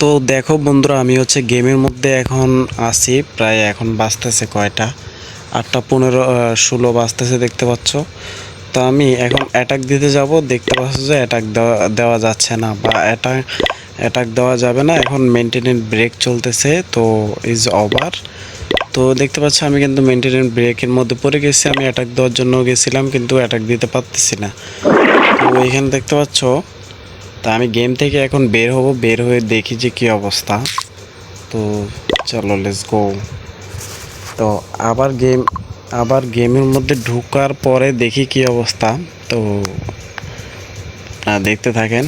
তো দেখো বন্ধুরা, আমি হচ্ছে গেমের মধ্যে এখন আছি। প্রায় এখন বাজতেছে কয়টা? আটটা পনেরো ষোলো বাজতেছে দেখতে পাচ্ছ। তো আমি এখন অ্যাটাক দিতে যাব। দেখতে পাচ্ছ যে অ্যাটাক দেওয়া দেওয়া যাচ্ছে না বা অ্যাটাক অ্যাটাক দেওয়া যাবে না। এখন মেনটেনেন্স ব্রেক চলতেছে, তো ইজ ওভার তো দেখতে পাচ্ছ, আমি কিন্তু মেনটেনেন্স ব্রেকের মধ্যে পড়ে গেছি। আমি অ্যাটাক দেওয়ার জন্য গেছিলাম, কিন্তু অ্যাটাক দিতে পারতেছি না। তো এখানে দেখতে পাচ্ছ তা আমি গেম থেকে এখন বের হব, বের হয়ে দেখি যে কি অবস্থা। তো চলো লেটস গো তো আবার গেম আবার গেমের মধ্যে ঢুকার পরে দেখি কি অবস্থা। তো দেখতে থাকেন।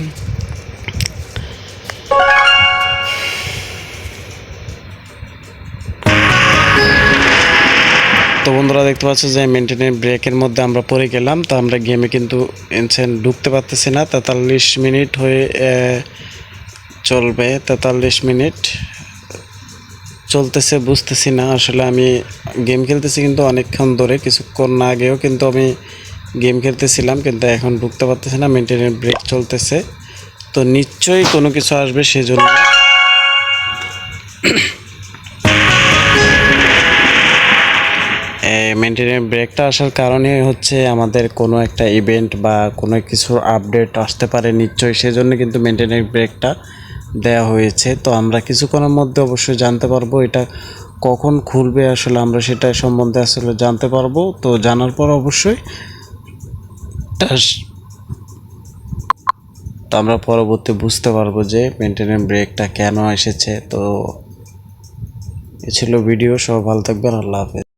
তো বন্ধুরা দেখতে পাচ্ছ যে মেনটেনেন্স ব্রেকের মধ্যে আমরা পড়ে গেলাম। তো আমরা গেমে কিন্তু ইনসেন্ট ঢুকতে পারতেছি না। তেতাল্লিশ মিনিট হয়ে চলবে। তেতাল্লিশ মিনিট চলতেছে, বুঝতেছি না। আসলে আমি গেম খেলতেছি কিন্তু অনেকক্ষণ ধরে, কিছুক্ষণ না আগেও কিন্তু আমি গেম খেলতেছিলাম, কিন্তু এখন ঢুকতে পারতেছি না। মেনটেনেন্স ব্রেক চলতেছে। তো নিশ্চয়ই কোনো কিছু আসবে সেজন্য। মেনটেনেন্স ব্রেকটা আসার কারণে হচ্ছে আমাদের কোনো একটা ইভেন্ট বা কোনো কিছুর আপডেট আসতে পারে নিশ্চয়ই। সেজন্য কিন্তু মেনটেনেন্স ব্রেকটা দেওয়া হয়েছে। তো আমরা কিছুক্ষণের মধ্যে অবশ্যই জানতে পারব এটা কখন খুলবে আসলে আমরা সেটা সম্বন্ধে আসলে জানতে পারব। তো জানার পর অবশ্যই তো আমরা পরবর্তী বুঝতে পারব যে মেনটেনেন্স ব্রেকটা কেন এসেছে। তো এ ছিল ভিডিও সব ভালো থাকবেন, আল্লাহ হাফেজ।